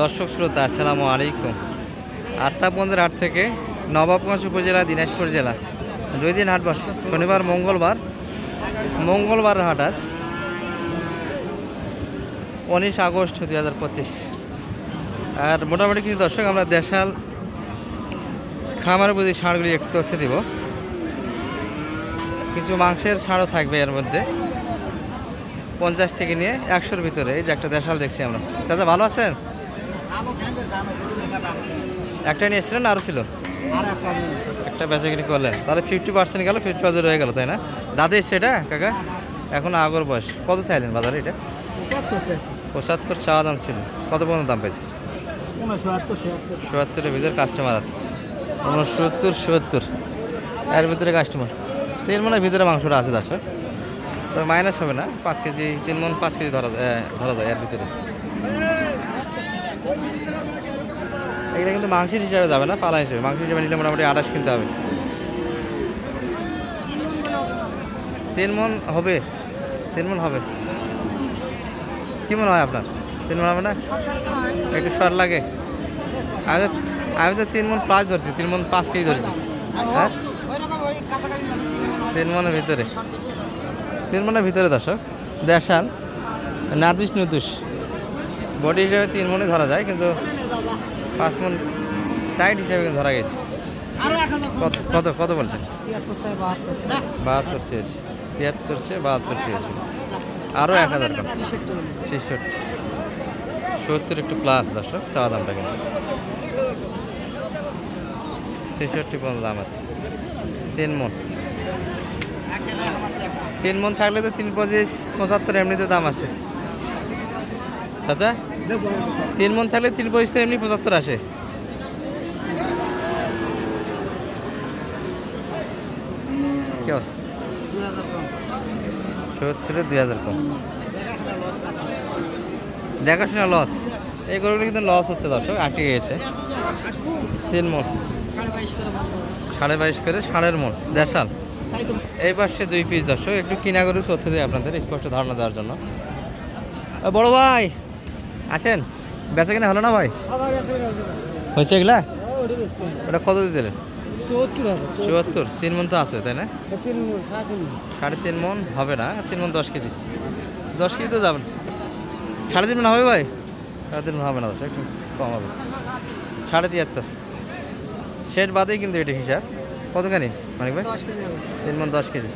দর্শক শ্রোতা, আসসালামু আলাইকুম। আত্মাপঞ্জের হাট থেকে নবাবগঞ্জ উপজেলা, দিনাজপুর জেলা। দুই দিন হাট বসে। শনিবার, মঙ্গলবার। মঙ্গলবার হাট আজ উনিশ আগস্ট দুই হাজার পঁচিশ। আর মোটামুটি কিছু দর্শক, আমরা দেশাল খামার বুঝি ষাঁড়গুলি একটু তথ্য দিব। কিছু মাংসের ষাঁড়ও থাকবে এর মধ্যে। পঞ্চাশ থেকে নিয়ে একশোর ভিতরে, এই যে একটা দেশাল দেখছি আমরা। চাচা, ভালো আছেন? একটা নিয়ে এসেছিলেন না আরও ছিল? একটা বেচাকিনি করলেন। তাহলে ফিফটি পার্সেন্ট গেল ফিফটি পার্সেন্ট রয়ে গেল তাই না? দাদা এসছে এটা কাকা? এখন আগর বয়স। কত চাইলেন বাজারে এটা? পঁচাত্তর চাওয়া দাম ছিল। কত পর্যন্ত দাম পেয়েছে? চুয়াত্তরের ভিতরে কাস্টমার আছে। উনসত্তর সত্তর এর ভিতরে কাস্টমার তিন মনের ভিতরে মাংসটা আছে দর্শক। তবে মাইনাস হবে না। পাঁচ কেজি তিন মন পাঁচ কেজি ধরা যায় ধরা যায় এর ভিতরে। এগুলো কিন্তু মাংসের হিসাবে যাবে না, পালা হিসেবে। মাংস হিসেবে নিলে মোটামুটি আঠাশ কিনতে হবে। তিন মন হবে। তিন মন হবে। কি মনে হয় আপনার? তিন মন হবে না? একটু শর্ট লাগে। আমি তো আমি তো তিন মন প্লাস ধরছি, তিন মন পাঁচ কেজি ধরছি। হ্যাঁ? তিন মনের ভিতরে। তিন মনের ভিতরে দর্শক। দেশান নাদুস নুদুস বডি হিসেবে তিন মনে ধরা যায় কিন্তু পাঁচ মন টাইট হিসেবে কিন্তু ধরা গেছে। কত কত কত বলছেন? বাহাত্তর চেয়েছি তিয়াত্তর চেয়ে বাহাত্তর চেয়েছি আরও এক হাজার ছেষট্টি সত্তর একটু প্লাস দর্শক চাওয়া দামটা কিন্তু। ছেষট্টি পর্যন্ত দাম আছে। তিন মন। তিন মন থাকলে তো তিন পঁচিশ পঁচাত্তর এমনিতে দাম আসে চাচা? তিন মন থাকলে তিন পঁচিশ এমনি পঁচাত্তর আসে। কি সত্তরে দুই হাজার কম। দেখাশোনা লস এই গরুগুলো কিন্তু লস হচ্ছে দর্শক, আটকে গেছে। তিন মন। সাড়ে বাইশ করে সাড়ের মন। দেড়শাল এই পাশে দুই পিস দর্শক, একটু কিনা গরু তথ্য দিই আপনাদের স্পষ্ট ধারণা দেওয়ার জন্য। বড় ভাই! আছেন বেচা কিনা হলো না ভাই? হয়েছে এগুলা? ওটা কত দিয়ে দিলেন? চুয়াত্তর তিন মন তো আছে তাই না? সাড়ে তিন মন। হবে না তিন মন দশ কেজি। দশ কেজি তো যাবেন। সাড়ে তিন মন হবে ভাই? সাড়ে তিন মন হবে না দশ একটু কম হবে। সাড়ে তিয়াত্তর। সেট বাদেই কিন্তু এটা হিসাব। কতখানি মানিক ভাই? তিন মন দশ কেজি।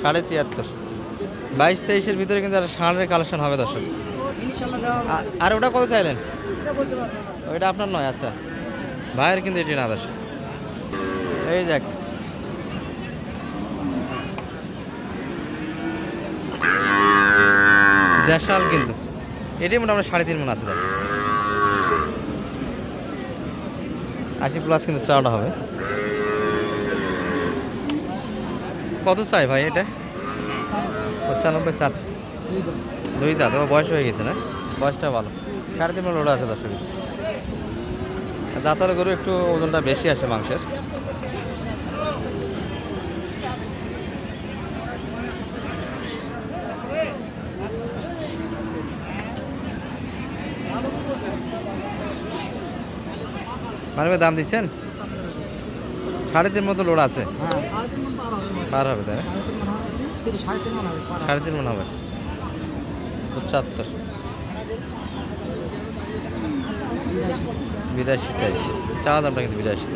সাড়ে তিয়াত্তর। বাইশ তেইশের ভিতরে কিন্তু একটা ষাঁড়ের কালেকশন হবে দর্শক। আর ওটা কত চাইলেন? ওইটা আপনার নয় আচ্ছা। ভাইয়ের কিন্তু এটি না দর্শক। এই যাক দেশাল কিন্তু। এটি মোটামুটি সাড়ে তিন মন আছে আশি প্লাস কিন্তু চাওয়াটা হবে। কত চাই ভাই এটা? পঁচানব্বই চাচ্ছে। দুই দাঁত ওর বয়স হয়ে গেছে না? বয়সটা ভালো। সাড়ে তিন লোড আছে দর্শক। দাঁতার গরু একটু ওজনটা বেশি আসে মাংসের। মানে দাম দিচ্ছেন? সাড়ে তিন মতো লোড আছে। পার হবে। তাই সাড়ে তিন মন হবে পঁচাত্তর। বিরাশি চাইছি। চাওয়া দামটা কিন্তু বিরাশি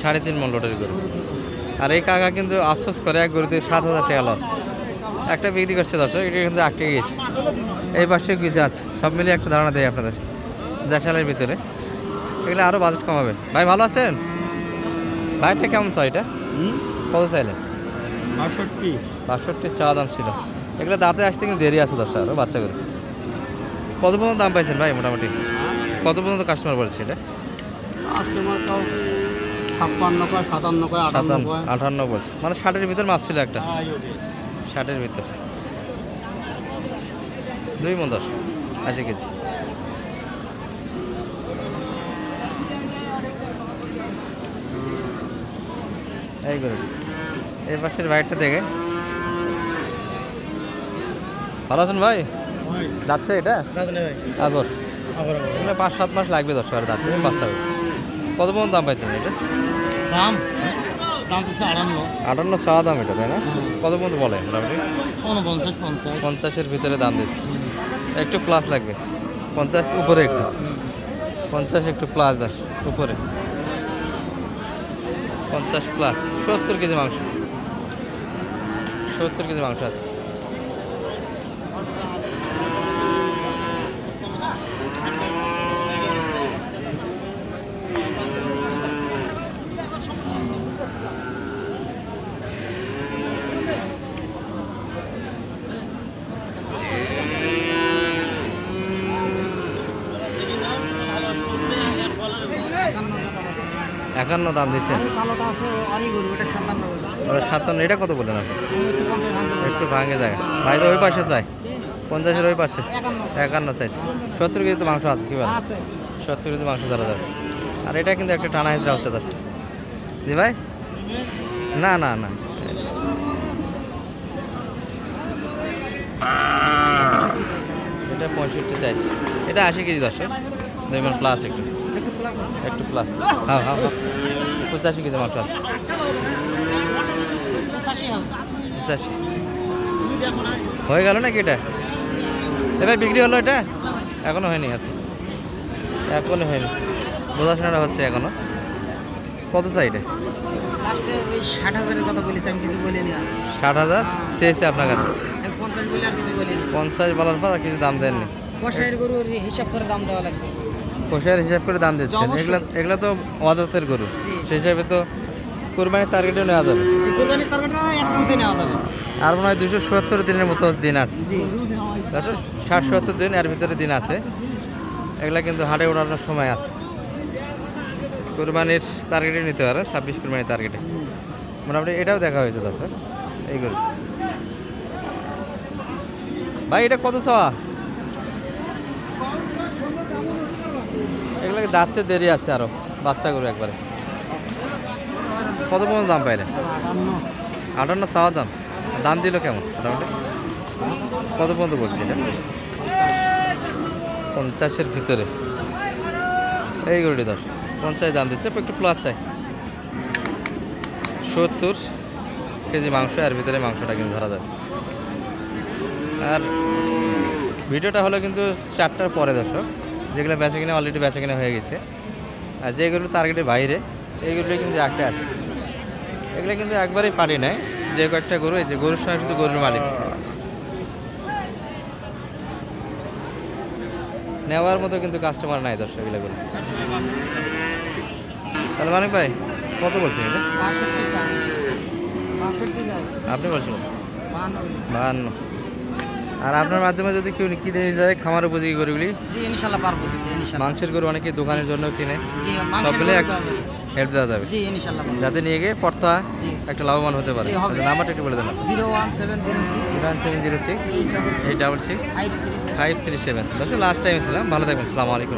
সাড়ে তিন মন লোটের গরু। আর এই কাকা কিন্তু আফসোস করে এক গরুতে সাত হাজার টাকা লস একটা বিক্রি করছে দর্শক এটা কিন্তু আটকে গেছে এই পাশে কিছু আছে সব মিলিয়ে একটা ধারণা দেয় আপনাদের। দেশালের ভিতরে। এগুলো আরও বাজেট কমাবে। ভাই ভালো আছেন? ভাইটা কেমন চাই এটা? কত চাইলেন? বাষট্টি? বাষট্টি চাওয়া দাম ছিল। এগুলো দাঁতে আসতে কিন্তু দেরি আছে দশটা আরও বাচ্চাগুলো কত পর্যন্ত দাম পাইছেন ভাই মোটামুটি? কত পর্যন্ত কাস্টমার বলছে এটা? কাস্টমার কাউ ছাপ্পান্ন কয় সাতান্ন কয় আটান্ন আটান্ন বলছে। মানে ষাটের ভিতর মাপ ছিল একটা। ষাটের ভিতর। দুই মন দশ আশি কেজি। এই করে এই পাশের বাইকটা দেখে। ভালো আছেন ভাই? যাচ্ছে এটা? আগর এগুলো পাঁচ সাত মাস লাগবে দশ টাকা দাঁত বাচ্চা হবে কত পর্যন্ত দাম পাইছেন এটা? দাম? দাম হচ্ছে আটান্ন। আটান্ন চাওয়া দাম এটা তাই না? কত পর্যন্ত বলে মোটামুটি? পঞ্চাশ পঞ্চাশের ভিতরে দাম দিচ্ছে। একটু প্লাস লাগবে। পঞ্চাশ উপরে একটু। পঞ্চাশ একটু প্লাস দাস উপরে। পঞ্চাশ প্লাস সত্তর কেজি মাংস। সত্তর কেজি মাংস আছে একান্ন দাম দিচ্ছে কালোটা আছে আরি গরু এটা সাতান্ন এটা কত বললেন আপনি? একটু ভাঙে যায়। ভাই তো ওই পাশে চাই। পঞ্চাশের ওই পাশে। একান্ন চাইছে সত্তর কেজি তো মাংস আছে কি বলেন? আছে। সত্তর কেজি মাংস ধরা যাবে। আর এটা কিন্তু একটা টানা হিসেবে হচ্ছে দশ জি ভাই? না না না। এটা পঁয়ষট্টি চাইছি। এটা আশি কেজি দশ দুই মান প্লাস একটু। একটু প্লাস আছে হ্যাঁ হ্যাঁ হ্যাঁ। পঁচাশি কেজি মাংস আছে। পঁচাশি হয়ে গেল নাকি এটা? এবার বিক্রি হলো এটা? এখনও হয়নি আচ্ছা। এখনও হয়নি। বোঝাশোনাটা হচ্ছে এখনও। কত চাই এটা? লাস্টে ওই ষাট হাজারের কথা বলেছি আমি কিছু বলিনি ষাট হাজার? চেয়েছে আপনার কাছে। পঞ্চাশ বলে আর কিছু বলিনি। পঞ্চাশ বলার পর আর কিছু দাম দেননি। কষাইয়ের গরুর হিসাব করে দাম দেওয়া লাগবে। কোষের হিসাব করে দাম দিচ্ছেন। এগুলা এগুলো তো অদাতের গরু। সেই হিসাবে তো কোরবানির টার্গেটও নেওয়া যাবে। একসেন্সে নেওয়া যাবে। আর মনে হয় দুশো সত্তর দিনের মতো দিন আছে। জি। দেখো ষাট সত্তর দিন এর ভিতরে দিন আছে। এগুলা কিন্তু হাটে ওঠানোর সময় আছে। কোরবানির টার্গেটে নিতে পারে ছাব্বিশ কোরবানির টার্গেটে মোটামুটি এটাও দেখা হয়েছে দর্শক। এই গরু। ভাই এটা কত চাওয়া? দাঁততে দেরি আছে আরও, বাচ্চা গরু একবারে। কত পর্যন্ত দাম পাইলে? আটান্ন। চাওয়া দাম। দাম দিল কেমন? মোটামুটি? কত পর্যন্ত বলছি এটা? পঞ্চাশের ভিতরে। এই গরুটি দশ। পঞ্চাশ দাম দিচ্ছে, একটু প্লাস চাই। সত্তর কেজি মাংস আর ভিতরে মাংসটা কিন্তু ধরা যাবে। আর ভিডিওটা হলো কিন্তু চারটার পরে দর্শক। যেগুলো বেচা কিনে অলরেডি বেচা কিনে হয়ে গেছে। আর যেগুলো টার্গেটের বাইরে এইগুলো কিন্তু একটা আছে। এগুলো কিন্তু একবারেই পারি নাই। যে কয়েকটা গরু এই যে গরুর সঙ্গে শুধু গরুর মালিক। নেওয়ার মতো কিন্তু কাস্টমার নাই দর্শক এগুলো গরু। তাহলে মানিক ভাই কত বলছেন এটা? বাষট্টি আপনি বলছেন? বাহান্ন। আর আপনার মাধ্যমে যদি কেউ কিনে নিয়ে যায় খামার উপযোগী গরুগুলি? জি ইনশাল্লাহ পারব দিতে ইনশাল্লাহ। মাংসের গরু অনেকে দোকানের জন্য কিনে। জি সবগুলো এক দেওয়া যাবে। হেল্প দেওয়া যাবে। জি ইনশাল্লাহ যাতে নিয়ে গিয়ে পর্তা জি। একটা লাভবান হতে পারে। আচ্ছা, নাম্বারটা একটু বলে দেন zero one seven zero six. One seven zero six. Eight double six. Five three seven. দশ লাস্ট টাইম ছিলাম ভালো থাকবেন। আসসালামু আলাইকুম।